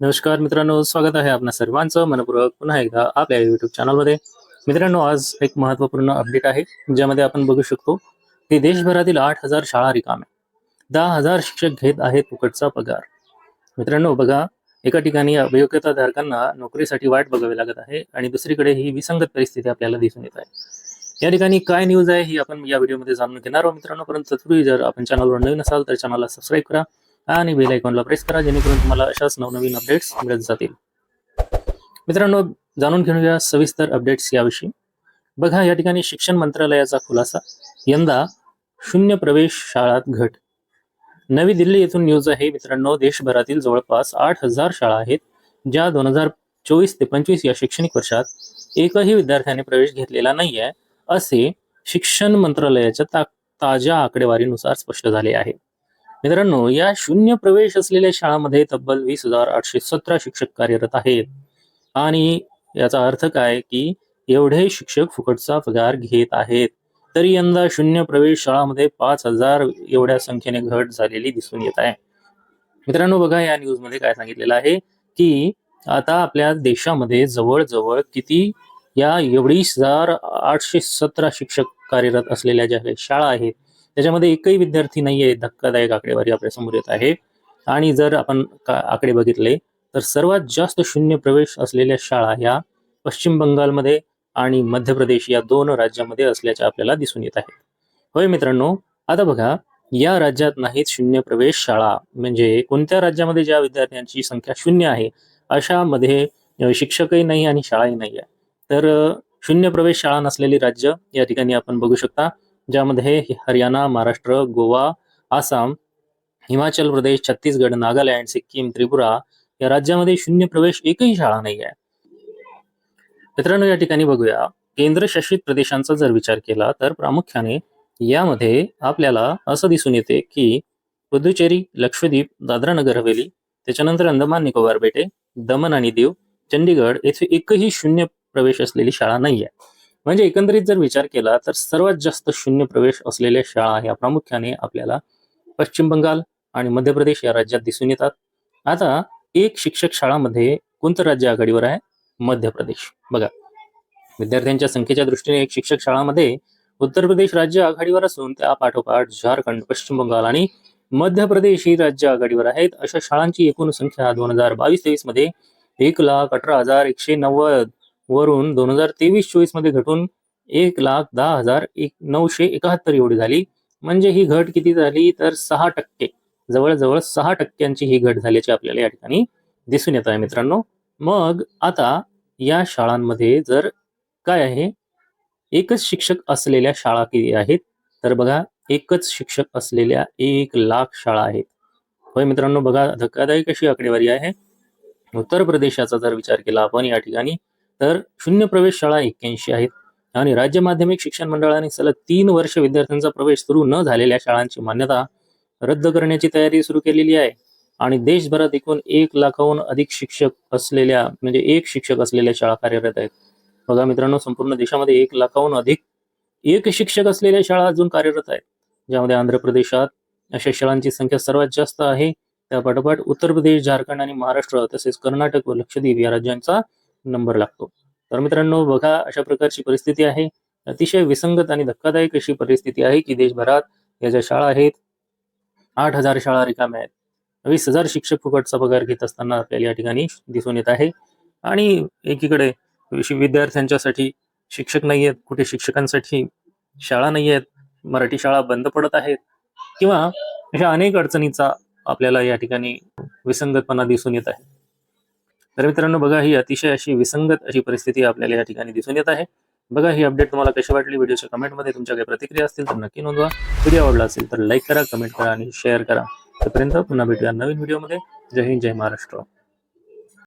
नमस्कार मित्रांनो स्वागत आहे आपल्या सर्वांचं. मनपूर्वक पुन्हा एकदा आपल्या युट्यूब चॅनलमध्ये मित्रांनो आज एक महत्त्वपूर्ण अपडेट आहे ज्यामध्ये आपण बघू शकतो की देशभरातील आठ हजार शाळा रिकाम्या. दहा हजार शिक्षक घेत आहेत फुकटचा पगार. मित्रांनो बघा एका ठिकाणी अभियोग्यता धारकांना नोकरीसाठी वाट बघावी लागत आहे आणि दुसरीकडे ही विसंगत परिस्थिती आपल्याला दिसून येत आहे. या ठिकाणी काय न्यूज आहे ही आपण या व्हिडिओमध्ये जाणून घेणार आहोत मित्रांनो. परंतु तत्पूर्वी जर आपण चॅनलवर नवीन असाल तर चॅनलला सबस्क्राईब करा. आणि बेल आयकॉनला प्रेस करा जेणेकरून तुम्हाला अशाच नवनवीन अपडेट्स मिळत जातील. मित्रांनो जाणून घेऊया सविस्तर अपडेट्स याविषयी. बघा या ठिकाणी शिक्षण मंत्रालयाचा खुलासा. यंदा शून्य प्रवेश शाळात घट. नवी दिल्ली येथून न्यूज आहे मित्रांनो देशभरातील जवळपास आठ हजार शाळा आहेत ज्या दोन हजार चोवीस ते पंचवीस या शैक्षणिक वर्षात एकही विद्यार्थ्याने प्रवेश घेतलेला नाहीये असे शिक्षण मंत्रालयाच्या ताज्या आकडेवारीनुसार स्पष्ट झाले आहे. मित्रांनो या शून्य प्रवेश असलेल्या शाळांमध्ये तब्बल वीस हजार आठशे सतरा शिक्षक कार्यरत आहेत. आणि याचा अर्थ काय की एवढे शिक्षक फुकटचा पगार घेत आहेत तरी यंदा शून्य प्रवेश शाळामध्ये पाच हजार एवढ्या संख्येने घट झालेली दिसून येत आहे. मित्रांनो बघा या न्यूजमध्ये काय सांगितलेलं आहे की आता आपल्या देशामध्ये जवळजवळ किती या एवढीस हजार आठशे सतरा शिक्षक कार्यरत असलेल्या ज्या काही शाळा आहेत त्याच्यामध्ये एकही विद्यार्थी नाही आहे धक्कादायक आकडेवारी आपल्यासमोर येत आहे. आणि जर आपण आकडे बघितले तर सर्वात जास्त शून्य प्रवेश असलेल्या शाळा ह्या पश्चिम बंगालमध्ये आणि मध्य प्रदेश या दोन राज्यामध्ये असल्याचे आपल्याला दिसून येत आहे. होय मित्रांनो आता बघा या राज्यात नाहीत शून्य प्रवेश शाळा. म्हणजे कोणत्या राज्यामध्ये ज्या विद्यार्थ्यांची संख्या शून्य आहे अशा मध्ये शिक्षकही नाही आणि शाळाही नाही आहे तर शून्य प्रवेश शाळा नसलेली राज्य या ठिकाणी आपण बघू शकता. ज्यामध्ये हरियाणा महाराष्ट्र गोवा आसाम हिमाचल प्रदेश छत्तीसगड नागालँड सिक्कीम त्रिपुरा या राज्यामध्ये शून्य प्रवेश एकही शाळा नाही आहे मित्रांनो या ठिकाणी बघूया. केंद्रशासित प्रदेशांचा जर विचार केला तर प्रामुख्याने यामध्ये आपल्याला असं दिसून येते की पुदुचेरी लक्षद्वीप दादरा नगर हवेली त्याच्यानंतर अंदमान निकोबार बेटे दमन आणि दीव चंडीगड येथे एकही शून्य प्रवेश असलेली शाळा नाही आहे म्हणजे एकंदरीत जर विचार केला तर सर्वात जास्त शून्य प्रवेश असलेल्या शाळा ह्या प्रामुख्याने आपल्याला पश्चिम बंगाल आणि मध्य प्रदेश या राज्यात दिसून येतात. आता एक शिक्षक शाळामध्ये कोणतं राज्य आघाडीवर आहे? मध्य प्रदेश. बघा विद्यार्थ्यांच्या संख्येच्या दृष्टीने एक शिक्षक शाळामध्ये उत्तर प्रदेश राज्य आघाडीवर असून त्या पाठोपाठ झारखंड पश्चिम बंगाल आणि मध्य प्रदेश ही राज्य आघाडीवर आहेत. अशा शाळांची एकूण संख्या दोन हजार बावीस तेवीसमध्ये एक लाख अठरा हजार एकशे नव्वद वरून दोन हजार तेवीस चोवीसमध्ये घटून एक लाख दहा हजार एक नऊशे एकाहत्तर एवढी झाली. म्हणजे ही घट किती झाली? तर सहा टक्के. जवळजवळ सहा टक्क्यांची ही घट झाल्याची आपल्याला या ठिकाणी दिसून येत आहे मित्रांनो. मग आता या शाळांमध्ये जर काय आहे? एकच शिक्षक असलेल्या शाळा किती आहेत? तर बघा एकच शिक्षक असलेल्या एक लाख शाळा आहेत. होय मित्रांनो बघा धक्कादायक अशी आकडेवारी आहे. उत्तर प्रदेशाचा जर विचार केला आपण या ठिकाणी तर शून्य प्रवेश शाळा एक्क्याऐंशी आहेत. आणि राज्य माध्यमिक शिक्षण मंडळाने सलग तीन वर्ष विद्यार्थ्यांचा प्रवेश सुरू न झालेल्या शाळांची मान्यता रद्द करण्याची तयारी सुरू केलेली आहे. आणि देशभरात एकूण एक लाखाहून अधिक शिक्षक असलेल्या म्हणजे एक शिक्षक असलेल्या शाळा कार्यरत आहेत. बघा मित्रांनो संपूर्ण देशामध्ये एक लाखाहून अधिक एक शिक्षक असलेल्या शाळा अजून कार्यरत आहेत. ज्यामध्ये आंध्र प्रदेशात अशा शाळांची संख्या सर्वात जास्त आहे. त्या पाठोपाठ उत्तर प्रदेश झारखंड आणि महाराष्ट्र तसेच कर्नाटक व लक्षद्वीप या राज्यांचा नंबर लागतो. तर मित्रांनो बघा अशा प्रकारची परिस्थिती आहे. अतिशय विसंगत आणि धक्कादायक अशी परिस्थिती आहे की देशभरात या ज्या शाळा आहेत आठ हजार शाळा रिकाम्या आहेत. वीस हजार शिक्षक फुकटचा पगार घेत असताना आपल्याला या ठिकाणी दिसून येत आहे. आणि एकीकडे विद्यार्थ्यांच्यासाठी शिक्षक नाही आहेत कुठे शिक्षकांसाठी शाळा नाही आहेत मराठी शाळा बंद पडत आहेत किंवा अशा अनेक अडचणीचा आपल्याला या ठिकाणी विसंगतपणा दिसून येत आहे. तर मित्रांनो बघा ही अतिशय अशी विसंगत अशी परिस्थिती आपल्याला या ठिकाणी दिसून येत आहे. बघा ही अपडेट तुम्हाला कशी वाटली? व्हिडिओच्या कमेंटमध्ये तुमच्या काही प्रतिक्रिया असतील तर नक्की नोंदवा. व्हिडिओ आवडला असेल तर लाईक करा कमेंट करा आणि शेअर करा. तोपर्यंत पुन्हा भेटूया नवीन व्हिडिओमध्ये. जय हिंद जय महाराष्ट्र.